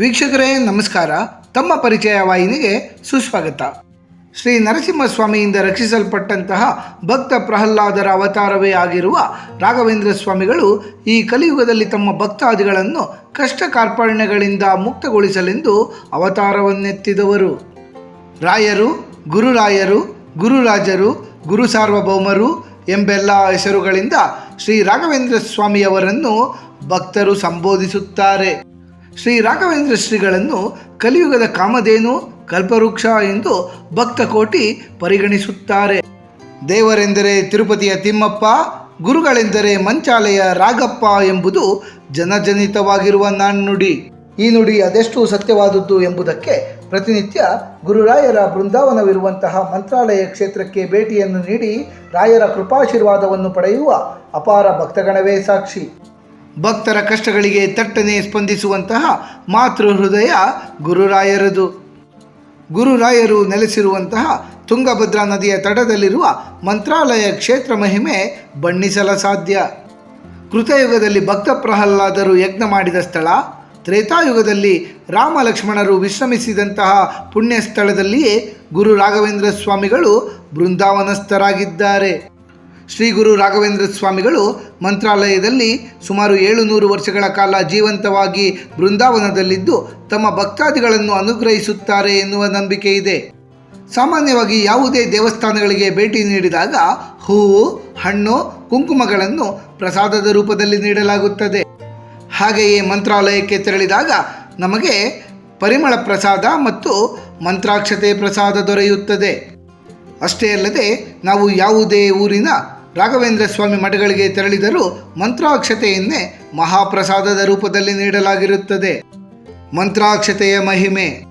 ವೀಕ್ಷಕರೇ, ನಮಸ್ಕಾರ. ತಮ್ಮ ಪರಿಚಯ ವಾಹಿನಿಗೆ ಸುಸ್ವಾಗತ. ಶ್ರೀ ನರಸಿಂಹಸ್ವಾಮಿಯಿಂದ ರಕ್ಷಿಸಲ್ಪಟ್ಟಂತಹ ಭಕ್ತ ಪ್ರಹ್ಲಾದರ ಅವತಾರವೇ ಆಗಿರುವ ರಾಘವೇಂದ್ರ ಸ್ವಾಮಿಗಳು ಈ ಕಲಿಯುಗದಲ್ಲಿ ತಮ್ಮ ಭಕ್ತಾದಿಗಳನ್ನು ಕಷ್ಟ ಕಾರ್ಪಣ್ಯಗಳಿಂದ ಮುಕ್ತಗೊಳಿಸಲೆಂದು ಅವತಾರವನ್ನೆತ್ತಿದವರು. ರಾಯರು, ಗುರುರಾಯರು, ಗುರುರಾಜರು, ಗುರು ಸಾರ್ವಭೌಮರು ಎಂಬೆಲ್ಲ ಹೆಸರುಗಳಿಂದ ಶ್ರೀ ರಾಘವೇಂದ್ರ ಸ್ವಾಮಿಯವರನ್ನು ಭಕ್ತರು ಸಂಬೋಧಿಸುತ್ತಾರೆ. ಶ್ರೀ ರಾಘವೇಂದ್ರ ಶ್ರೀಗಳನ್ನು ಕಲಿಯುಗದ ಕಾಮಧೇನು, ಕಲ್ಪವೃಕ್ಷ ಎಂದು ಭಕ್ತ ಕೋಟಿ ಪರಿಗಣಿಸುತ್ತಾರೆ. ದೇವರೆಂದರೆ ತಿರುಪತಿಯ ತಿಮ್ಮಪ್ಪ, ಗುರುಗಳೆಂದರೆ ಮಂಚಾಲೆಯ ರಾಗಪ್ಪ ಎಂಬುದು ಜನಜನಿತವಾಗಿರುವ ನಾಣ್ಣುಡಿ. ಈ ನುಡಿ ಅದೆಷ್ಟು ಸತ್ಯವಾದದ್ದು ಎಂಬುದಕ್ಕೆ ಪ್ರತಿನಿತ್ಯ ಗುರುರಾಯರ ಬೃಂದಾವನವಿರುವಂತಹ ಮಂತ್ರಾಲಯ ಕ್ಷೇತ್ರಕ್ಕೆ ಭೇಟಿಯನ್ನು ನೀಡಿ ರಾಯರ ಕೃಪಾಶೀರ್ವಾದವನ್ನು ಪಡೆಯುವ ಅಪಾರ ಭಕ್ತಗಣವೇ ಸಾಕ್ಷಿ. ಭಕ್ತರ ಕಷ್ಟಗಳಿಗೆ ತಟ್ಟನೆ ಸ್ಪಂದಿಸುವಂತಹ ಮಾತೃ ಹೃದಯ ಗುರುರಾಯರದು. ಗುರುರಾಯರು ನೆಲೆಸಿರುವಂತಹ ತುಂಗಭದ್ರಾ ನದಿಯ ತಡದಲ್ಲಿರುವ ಮಂತ್ರಾಲಯ ಕ್ಷೇತ್ರ ಮಹಿಮೆ ಬಣ್ಣಿಸಲ ಸಾಧ್ಯ. ಕೃತಯುಗದಲ್ಲಿ ಭಕ್ತ ಪ್ರಹ್ಲಾದರು ಯಜ್ಞ ಮಾಡಿದ ಸ್ಥಳ, ತ್ರೇತಾಯುಗದಲ್ಲಿ ರಾಮ ಲಕ್ಷ್ಮಣರು ವಿಶ್ರಮಿಸಿದಂತಹ ಪುಣ್ಯ ಸ್ಥಳದಲ್ಲಿಯೇ ಗುರು ರಾಘವೇಂದ್ರ ಸ್ವಾಮಿಗಳು ಬೃಂದಾವನಸ್ಥರಾಗಿದ್ದಾರೆ. ಶ್ರೀ ಗುರು ರಾಘವೇಂದ್ರ ಸ್ವಾಮಿಗಳು ಮಂತ್ರಾಲಯದಲ್ಲಿ ಸುಮಾರು ಏಳುನೂರು ವರ್ಷಗಳ ಕಾಲ ಜೀವಂತವಾಗಿ ಬೃಂದಾವನದಲ್ಲಿದ್ದು ತಮ್ಮ ಭಕ್ತಾದಿಗಳನ್ನು ಅನುಗ್ರಹಿಸುತ್ತಾರೆ ಎನ್ನುವ ನಂಬಿಕೆ ಇದೆ. ಸಾಮಾನ್ಯವಾಗಿ ಯಾವುದೇ ದೇವಸ್ಥಾನಗಳಿಗೆ ಭೇಟಿ ನೀಡಿದಾಗ ಹೂವು, ಹಣ್ಣು, ಕುಂಕುಮಗಳನ್ನು ಪ್ರಸಾದದ ರೂಪದಲ್ಲಿ ನೀಡಲಾಗುತ್ತದೆ. ಹಾಗೆಯೇ ಮಂತ್ರಾಲಯಕ್ಕೆ ತೆರಳಿದಾಗ ನಮಗೆ ಪರಿಮಳ ಪ್ರಸಾದ ಮತ್ತು ಮಂತ್ರಾಕ್ಷತೆ ಪ್ರಸಾದ ದೊರೆಯುತ್ತದೆ. ಅಷ್ಟೇ ಅಲ್ಲದೆ ನಾವು ಯಾವುದೇ ಊರಿನ ರಾಘವೇಂದ್ರ ಸ್ವಾಮಿ ಮಠಗಳಿಗೆ ತೆರಳಿದರೂ ಮಂತ್ರಾಕ್ಷತೆಯನ್ನೇ ಮಹಾಪ್ರಸಾದದ ರೂಪದಲ್ಲಿ ನೀಡಲಾಗಿರುತ್ತದೆ. ಮಂತ್ರಾಕ್ಷತೆಯ ಮಹಿಮೆ.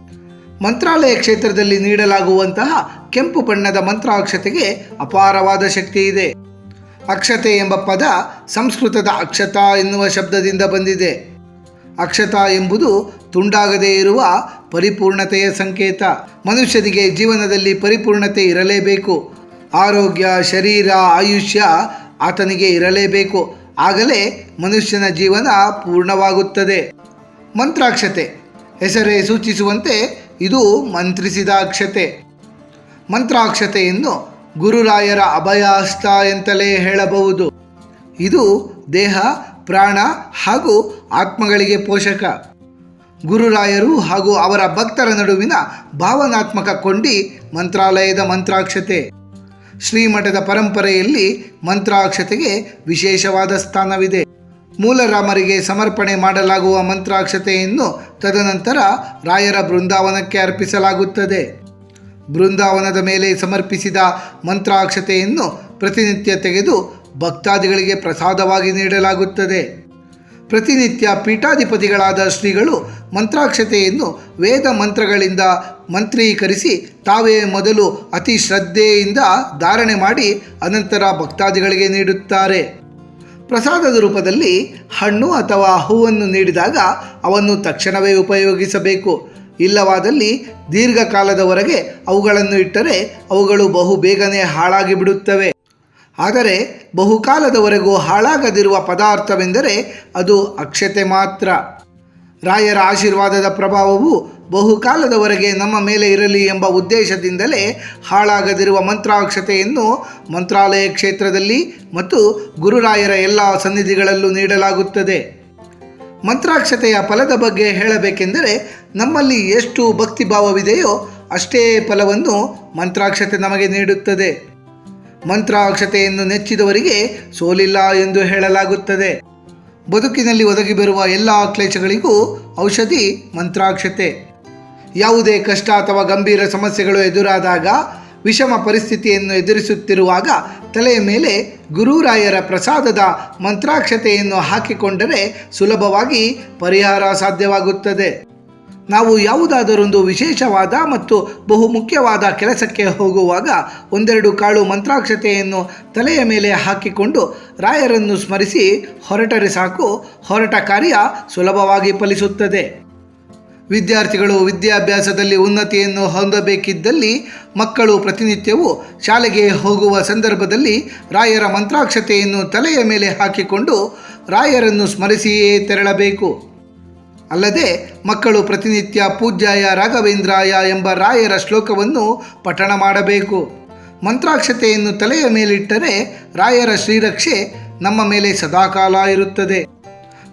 ಮಂತ್ರಾಲಯ ಕ್ಷೇತ್ರದಲ್ಲಿ ನೀಡಲಾಗುವಂತಹ ಕೆಂಪು ಬಣ್ಣದ ಮಂತ್ರಾಕ್ಷತೆಗೆ ಅಪಾರವಾದ ಶಕ್ತಿ ಇದೆ. ಅಕ್ಷತೆ ಎಂಬ ಪದ ಸಂಸ್ಕೃತದ ಅಕ್ಷತಾ ಎನ್ನುವ ಶಬ್ದದಿಂದ ಬಂದಿದೆ. ಅಕ್ಷತಾ ಎಂಬುದು ತುಂಡಾಗದೇ ಇರುವ ಪರಿಪೂರ್ಣತೆಯ ಸಂಕೇತ. ಮನುಷ್ಯನಿಗೆ ಜೀವನದಲ್ಲಿ ಪರಿಪೂರ್ಣತೆ ಇರಲೇಬೇಕು. ಆರೋಗ್ಯ, ಶರೀರ, ಆಯುಷ್ಯ ಆತನಿಗೆ ಇರಲೇಬೇಕು. ಆಗಲೇ ಮನುಷ್ಯನ ಜೀವನ ಪೂರ್ಣವಾಗುತ್ತದೆ. ಮಂತ್ರಾಕ್ಷತೆ. ಹೆಸರೇ ಸೂಚಿಸುವಂತೆ ಇದು ಮಂತ್ರಿಸಿದ ಅಕ್ಷತೆ ಮಂತ್ರಾಕ್ಷತೆಯನ್ನು ಗುರುರಾಯರ ಅಭಯಹಸ್ತ ಎಂತಲೇ ಹೇಳಬಹುದು. ಇದು ದೇಹ, ಪ್ರಾಣ ಹಾಗೂ ಆತ್ಮಗಳಿಗೆ ಪೋಷಕ. ಗುರುರಾಯರು ಹಾಗೂ ಅವರ ಭಕ್ತರ ನಡುವಿನ ಭಾವನಾತ್ಮಕ ಕೊಂಡಿ ಮಂತ್ರಾಲಯದ ಮಂತ್ರಾಕ್ಷತೆ. ಶ್ರೀಮಠದ ಪರಂಪರೆಯಲ್ಲಿ ಮಂತ್ರಾಕ್ಷತೆಗೆ ವಿಶೇಷವಾದ ಸ್ಥಾನವಿದೆ. ಮೂಲರಾಮರಿಗೆ ಸಮರ್ಪಣೆ ಮಾಡಲಾಗುವ ಮಂತ್ರಾಕ್ಷತೆಯನ್ನು ತದನಂತರ ರಾಯರ ಬೃಂದಾವನಕ್ಕೆ ಅರ್ಪಿಸಲಾಗುತ್ತದೆ. ಬೃಂದಾವನದ ಮೇಲೆ ಸಮರ್ಪಿಸಿದ ಮಂತ್ರಾಕ್ಷತೆಯನ್ನು ಪ್ರತಿನಿತ್ಯ ತೆಗೆದು ಭಕ್ತಾದಿಗಳಿಗೆ ಪ್ರಸಾದವಾಗಿ ನೀಡಲಾಗುತ್ತದೆ. ಪ್ರತಿನಿತ್ಯ ಪೀಠಾಧಿಪತಿಗಳಾದ ಶ್ರೀಗಳು ಮಂತ್ರಾಕ್ಷತೆಯನ್ನು ವೇದ ಮಂತ್ರಗಳಿಂದ ಮಂತ್ರೀಕರಿಸಿ ತಾವೇ ಮೊದಲು ಅತಿ ಶ್ರದ್ಧೆಯಿಂದ ಧಾರಣೆ ಮಾಡಿ ಅನಂತರ ಭಕ್ತಾದಿಗಳಿಗೆ ನೀಡುತ್ತಾರೆ. ಪ್ರಸಾದದ ರೂಪದಲ್ಲಿ ಹಣ್ಣು ಅಥವಾ ಹೂವನ್ನು ನೀಡಿದಾಗ ಅವನ್ನು ತಕ್ಷಣವೇ ಉಪಯೋಗಿಸಬೇಕು. ಇಲ್ಲವಾದಲ್ಲಿ ದೀರ್ಘಕಾಲದವರೆಗೆ ಅವುಗಳನ್ನು ಇಟ್ಟರೆ ಅವುಗಳು ಬಹು ಬೇಗನೆ ಹಾಳಾಗಿ ಬಿಡುತ್ತವೆ. ಆದರೆ ಬಹುಕಾಲದವರೆಗೂ ಹಾಳಾಗದಿರುವ ಪದಾರ್ಥವೆಂದರೆ ಅದು ಅಕ್ಷತೆ ಮಾತ್ರ. ರಾಯರ ಆಶೀರ್ವಾದದ ಪ್ರಭಾವವು ಬಹುಕಾಲದವರೆಗೆ ನಮ್ಮ ಮೇಲೆ ಇರಲಿ ಎಂಬ ಉದ್ದೇಶದಿಂದಲೇ ಹಾಳಾಗದಿರುವ ಮಂತ್ರಾಕ್ಷತೆಯನ್ನು ಮಂತ್ರಾಲಯ ಕ್ಷೇತ್ರದಲ್ಲಿ ಮತ್ತು ಗುರುರಾಯರ ಎಲ್ಲ ಸನ್ನಿಧಿಗಳಲ್ಲೂ ನೀಡಲಾಗುತ್ತದೆ. ಮಂತ್ರಾಕ್ಷತೆಯ ಫಲದ ಬಗ್ಗೆ ಹೇಳಬೇಕೆಂದರೆ ನಮ್ಮಲ್ಲಿ ಎಷ್ಟು ಭಕ್ತಿಭಾವವಿದೆಯೋ ಅಷ್ಟೇ ಫಲವನ್ನು ಮಂತ್ರಾಕ್ಷತೆ ನಮಗೆ ನೀಡುತ್ತದೆ. ಮಂತ್ರಾಕ್ಷತೆಯನ್ನು ನೆಚ್ಚಿದವರಿಗೆ ಸೋಲಿಲ್ಲ ಎಂದು ಹೇಳಲಾಗುತ್ತದೆ. ಬದುಕಿನಲ್ಲಿ ಒದಗಿ ಬರುವ ಎಲ್ಲ ಕ್ಲೇಶಗಳಿಗೂ ಔಷಧಿ ಮಂತ್ರಾಕ್ಷತೆ. ಯಾವುದೇ ಕಷ್ಟ ಅಥವಾ ಗಂಭೀರ ಸಮಸ್ಯೆಗಳು ಎದುರಾದಾಗ, ವಿಷಮ ಪರಿಸ್ಥಿತಿಯನ್ನು ಎದುರಿಸುತ್ತಿರುವಾಗ ತಲೆಯ ಮೇಲೆ ಗುರುರಾಯರ ಪ್ರಸಾದದ ಮಂತ್ರಾಕ್ಷತೆಯನ್ನು ಹಾಕಿಕೊಂಡರೆ ಸುಲಭವಾಗಿ ಪರಿಹಾರ ಸಾಧ್ಯವಾಗುತ್ತದೆ. ನಾವು ಯಾವುದಾದರೊಂದು ವಿಶೇಷವಾದ ಮತ್ತು ಬಹು ಮುಖ್ಯವಾದ ಕೆಲಸಕ್ಕೆ ಹೋಗುವಾಗ ಒಂದೆರಡು ಕಾಳು ಮಂತ್ರಾಕ್ಷತೆಯನ್ನು ತಲೆಯ ಮೇಲೆ ಹಾಕಿಕೊಂಡು ರಾಯರನ್ನು ಸ್ಮರಿಸಿ, ಹೊರಟರೆ ಸಾಕು, ಹೊರಟ ಕಾರ್ಯ ಸುಲಭವಾಗಿ ಫಲಿಸುತ್ತದೆ. ವಿದ್ಯಾರ್ಥಿಗಳು ವಿದ್ಯಾಭ್ಯಾಸದಲ್ಲಿ ಉನ್ನತಿಯನ್ನು ಹೊಂದಬೇಕಿದ್ದಲ್ಲಿ ಮಕ್ಕಳು ಪ್ರತಿನಿತ್ಯವೂ ಶಾಲೆಗೆ ಹೋಗುವ ಸಂದರ್ಭದಲ್ಲಿ ರಾಯರ ಮಂತ್ರಾಕ್ಷತೆಯನ್ನು ತಲೆಯ ಮೇಲೆ ಹಾಕಿಕೊಂಡು ರಾಯರನ್ನು ಸ್ಮರಿಸಿಯೇ ತೆರಳಬೇಕು. ಅಲ್ಲದೆ ಮಕ್ಕಳು ಪ್ರತಿನಿತ್ಯ ಪೂಜ್ಯಾಯ ರಾಘವೇಂದ್ರಾಯ ಎಂಬ ರಾಯರ ಶ್ಲೋಕವನ್ನು ಪಠಣ ಮಾಡಬೇಕು. ಮಂತ್ರಾಕ್ಷತೆಯನ್ನು ತಲೆಯ ಮೇಲಿಟ್ಟರೆ ರಾಯರ ಶ್ರೀರಕ್ಷೆ ನಮ್ಮ ಮೇಲೆ ಸದಾಕಾಲ ಇರುತ್ತದೆ.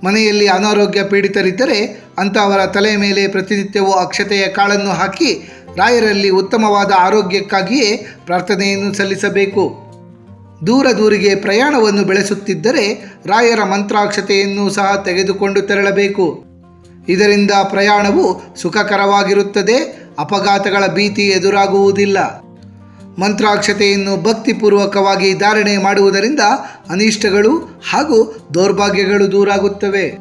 ಮನೆಯಲ್ಲಿ ಅನಾರೋಗ್ಯ ಪೀಡಿತರಿದ್ದರೆ ಅಂಥವರ ತಲೆಯ ಮೇಲೆ ಪ್ರತಿನಿತ್ಯವೂ ಅಕ್ಷತೆಯ ಕಾಳನ್ನು ಹಾಕಿ ರಾಯರಲ್ಲಿ ಉತ್ತಮವಾದ ಆರೋಗ್ಯಕ್ಕಾಗಿಯೇ ಪ್ರಾರ್ಥನೆಯನ್ನು ಸಲ್ಲಿಸಬೇಕು. ದೂರ ದೂರಿಗೆ ಪ್ರಯಾಣವನ್ನು ಬೆಳೆಸುತ್ತಿದ್ದರೆ ರಾಯರ ಮಂತ್ರಾಕ್ಷತೆಯನ್ನು ಸಹ ತೆಗೆದುಕೊಂಡು ತೆರಳಬೇಕು. ಇದರಿಂದ ಪ್ರಯಾಣವು ಸುಖಕರವಾಗಿರುತ್ತದೆ, ಅಪಘಾತಗಳ ಭೀತಿ ಎದುರಾಗುವುದಿಲ್ಲ. ಮಂತ್ರಾಕ್ಷತೆಯನ್ನು ಭಕ್ತಿಪೂರ್ವಕವಾಗಿ ಧಾರಣೆ ಮಾಡುವುದರಿಂದ ಅನಿಷ್ಟಗಳು ಹಾಗೂ ದೌರ್ಭಾಗ್ಯಗಳು ದೂರಾಗುತ್ತವೆ.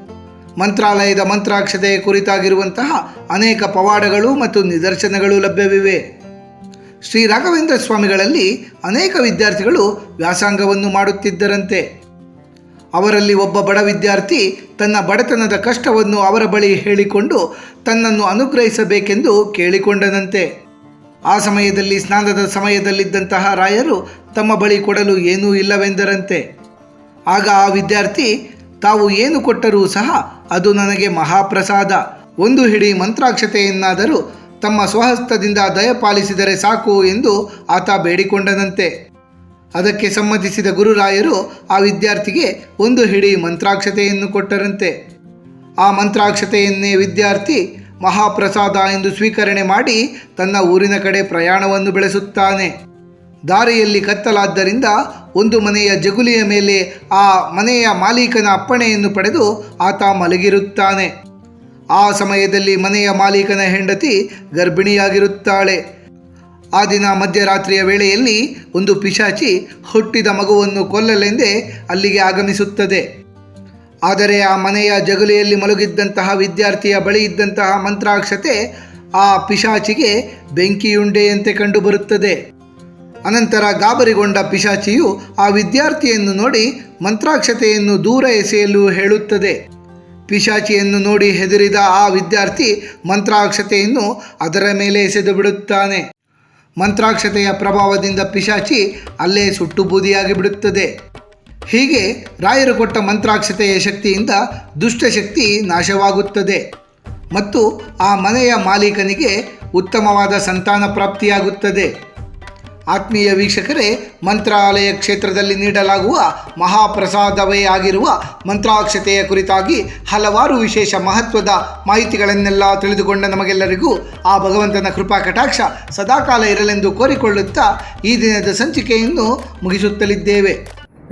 ಮಂತ್ರಾಲಯದ ಮಂತ್ರಾಕ್ಷತೆಯ ಕುರಿತಾಗಿರುವಂತಹ ಅನೇಕ ಪವಾಡಗಳು ಮತ್ತು ನಿದರ್ಶನಗಳು ಲಭ್ಯವಿವೆ. ಶ್ರೀ ರಾಘವೇಂದ್ರ ಸ್ವಾಮಿಗಳಲ್ಲಿ ಅನೇಕ ವಿದ್ಯಾರ್ಥಿಗಳು ವ್ಯಾಸಂಗವನ್ನು ಮಾಡುತ್ತಿದ್ದರಂತೆ. ಅವರಲ್ಲಿ ಒಬ್ಬ ಬಡ ವಿದ್ಯಾರ್ಥಿ ತನ್ನ ಬಡತನದ ಕಷ್ಟವನ್ನು ಅವರ ಬಳಿ ಹೇಳಿಕೊಂಡು ತನ್ನನ್ನು ಅನುಗ್ರಹಿಸಬೇಕೆಂದು ಕೇಳಿಕೊಂಡನಂತೆ. ಆ ಸಮಯದಲ್ಲಿ, ಸ್ನಾನದ ಸಮಯದಲ್ಲಿದ್ದಂತಹ ರಾಯರು ತಮ್ಮ ಬಳಿ ಕೊಡಲು ಏನೂ ಇಲ್ಲವೆಂದರಂತೆ. ಆಗ ಆ ವಿದ್ಯಾರ್ಥಿ, ತಾವು ಏನು ಕೊಟ್ಟರೂ ಸಹ ಅದು ನನಗೆ ಮಹಾಪ್ರಸಾದ. ಒಂದು ಹಿಡಿ ಮಂತ್ರಾಕ್ಷತೆಯನ್ನಾದರೂ ತಮ್ಮ ಸ್ವಹಸ್ತದಿಂದ ದಯಪಾಲಿಸಿದರೆ ಸಾಕು ಎಂದು ಆತ ಬೇಡಿಕೊಂಡನಂತೆ. ಅದಕ್ಕೆ ಸಮ್ಮತಿಸಿದ ಗುರುರಾಯರು ಆ ವಿದ್ಯಾರ್ಥಿಗೆ ಒಂದು ಹಿಡಿ ಮಂತ್ರಾಕ್ಷತೆಯನ್ನು ಕೊಟ್ಟರಂತೆ. ಆ ಮಂತ್ರಾಕ್ಷತೆಯನ್ನೇ ವಿದ್ಯಾರ್ಥಿ ಮಹಾಪ್ರಸಾದ ಎಂದು ಸ್ವೀಕರಣೆ ಮಾಡಿ ತನ್ನ ಊರಿನ ಕಡೆ ಪ್ರಯಾಣವನ್ನು ಬೆಳೆಸುತ್ತಾನೆ. ದಾರಿಯಲ್ಲಿ ಕತ್ತಲಾದ್ದರಿಂದ ಒಂದು ಮನೆಯ ಜಗುಲಿಯ ಮೇಲೆ ಆ ಮನೆಯ ಮಾಲೀಕನ ಅಪ್ಪಣೆಯನ್ನು ಪಡೆದು ಆತ ಮಲಗಿರುತ್ತಾನೆ. ಆ ಸಮಯದಲ್ಲಿ ಮನೆಯ ಮಾಲೀಕನ ಹೆಂಡತಿ ಗರ್ಭಿಣಿಯಾಗಿರುತ್ತಾಳೆ. ಆ ದಿನ ಮಧ್ಯರಾತ್ರಿಯ ವೇಳೆಯಲ್ಲಿ ಒಂದು ಪಿಶಾಚಿ ಹುಟ್ಟಿದ ಮಗುವನ್ನು ಕೊಲ್ಲಲೆಂದೇ ಅಲ್ಲಿಗೆ ಆಗಮಿಸುತ್ತದೆ. ಆದರೆ ಆ ಮನೆಯ ಜಗಲಿಯಲ್ಲಿ ಮಲಗಿದ್ದಂತಹ ವಿದ್ಯಾರ್ಥಿಯ ಬಳಿ ಇದ್ದಂತಹ ಮಂತ್ರಾಕ್ಷತೆ ಆ ಪಿಶಾಚಿಗೆ ಬೆಂಕಿಯುಂಡೆಯಂತೆ ಕಂಡುಬರುತ್ತದೆ. ಅನಂತರ ಗಾಬರಿಗೊಂಡ ಪಿಶಾಚಿಯು ಆ ವಿದ್ಯಾರ್ಥಿಯನ್ನು ನೋಡಿ ಮಂತ್ರಾಕ್ಷತೆಯನ್ನು ದೂರ ಎಸೆಯಲು ಹೇಳುತ್ತದೆ. ಪಿಶಾಚಿಯನ್ನು ನೋಡಿ ಹೆದರಿದ ಆ ವಿದ್ಯಾರ್ಥಿ ಮಂತ್ರಾಕ್ಷತೆಯನ್ನು ಅದರ ಮೇಲೆ ಎಸೆದು ಬಿಡುತ್ತಾನೆ. ಮಂತ್ರಾಕ್ಷತೆಯ ಪ್ರಭಾವದಿಂದ ಪಿಶಾಚಿ ಅಲ್ಲೇ ಸುಟ್ಟು ಬೂದಿಯಾಗಿ ಬಿಡುತ್ತದೆ ಹೀಗೆ ರಾಯರು ಕೊಟ್ಟ ಮಂತ್ರಾಕ್ಷತೆಯ ಶಕ್ತಿಯಿಂದ ದುಷ್ಟಶಕ್ತಿ ನಾಶವಾಗುತ್ತದೆ. ಮತ್ತು ಆ ಮನೆಯ ಮಾಲೀಕನಿಗೆ ಉತ್ತಮವಾದ ಸಂತಾನ ಪ್ರಾಪ್ತಿಯಾಗುತ್ತದೆ. ಆತ್ಮೀಯ ವೀಕ್ಷಕರೇ, ಮಂತ್ರಾಲಯ ಕ್ಷೇತ್ರದಲ್ಲಿ ನೀಡಲಾಗುವ ಮಹಾಪ್ರಸಾದವೇ ಆಗಿರುವ ಮಂತ್ರಾಕ್ಷತೆಯ ಕುರಿತಾಗಿ ಹಲವಾರು ವಿಶೇಷ ಮಹತ್ವದ ಮಾಹಿತಿಗಳನ್ನೆಲ್ಲ ತಿಳಿದುಕೊಂಡ ನಮಗೆಲ್ಲರಿಗೂ ಆ ಭಗವಂತನ ಕೃಪಾ ಕಟಾಕ್ಷ ಸದಾಕಾಲ ಇರಲೆಂದು ಕೋರಿಕೊಳ್ಳುತ್ತಾ ಈ ದಿನದ ಸಂಚಿಕೆಯನ್ನು ಮುಗಿಸುತ್ತಲಿದ್ದೇವೆ.